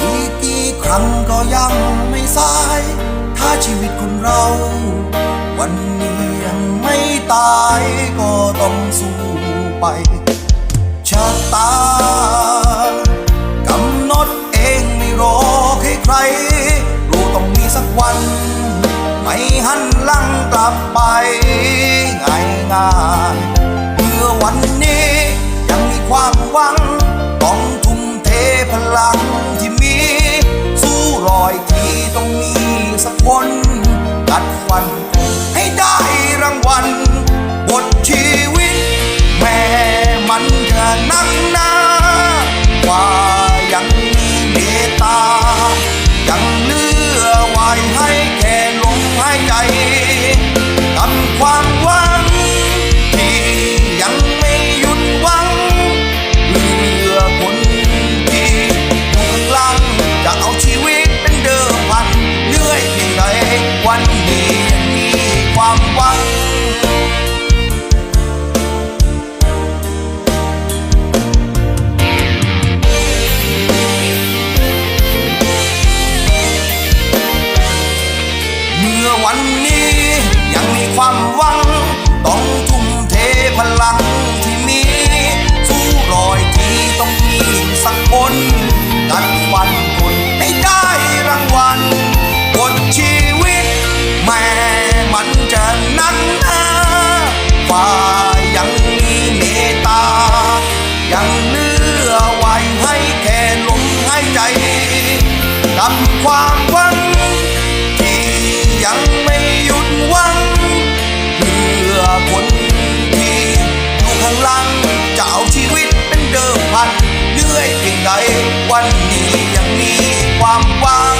อีกกี่ครั้งก็ยังไม่สาย ถ้าชีวิตคุณเรา วันนี้ยังไม่ตายก็ต้องสู้ไปชะตากำหนดเองไม่รอให้ใคร รู้ต้องมีสักวัน ไม่หันหลังกลับไปง่ายง่าย ลังที่มี สู้รอยที่ต้องมีสักคนกัดฟัน วันนี้มีความหวัง เมื่อวันนี้ยังมีความหวัง ต้องทุ่มเทพลังที่มี สู้รอยที่ต้องมีสักคนกัดฟันทนให้ได้รางวัลบทชี ยังเหลือไว้ให้แค่ลมหายใจกับความหวัง ที่ยังไม่หยุดหวัง เพื่อคนที่อยู่ข้างหลังจะเอาชีวิตเป็นเดิมพันเหนื่อยเพียงใดวันนี้ยังมีความหวัง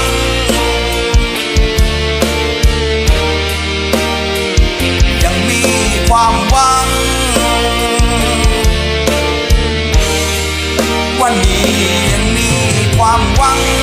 ยังมีความหวัง มียังมีความหวัง